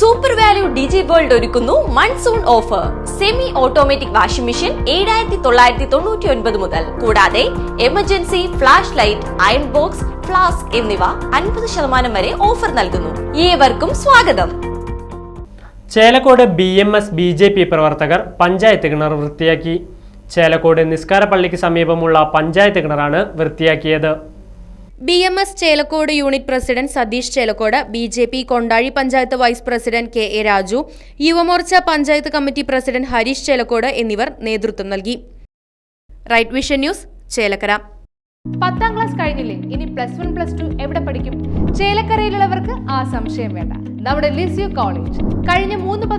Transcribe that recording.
Super value ഡിജി world ഒരുക്കുന്നു monsoon offer semi automatic washing machine ഏഴായിരത്തി തൊള്ളായിരത്തി തൊണ്ണൂറ്റി ഒൻപത് മുതൽ. കൂടാതെ emergency flash light iron box flask എന്നിവ അൻപത് ശതമാനം വരെ ഓഫർ നൽകുന്നു. ഏവർക്കും സ്വാഗതം. Chelakkode B M S B J P പ്രവർത്തകർ പഞ്ചായത്ത് കിണർ വൃത്തിയാക്കി. ചേലക്കോട് നിസ്കാര പള്ളിക്ക് സമീപമുള്ള പഞ്ചായത്ത് കിണറാണ് വൃത്തിയാക്കിയത്. B M S Chelakkode unit president Satheesh Chelakkode B J P Kondazhi panchayat vice president K A Raju Yuvamorcha panchayat committee president Harish Chelakkode എന്നിവർ നേതൃത്വം നൽകി. Right Vision News Chelakkara. പത്താം ക്ലാസ് കഴിഞ്ഞില്ലേ? ഇനി പ്ലസ് വൺ പ്ലസ് ടു എവിടെ പഠിക്കും? ചേലക്കരയിലുള്ളവർക്ക് ആ സംശയം വേണ്ട. നമ്മുടെ ലിസ്യു കോളേജ് കഴിഞ്ഞ മൂന്ന്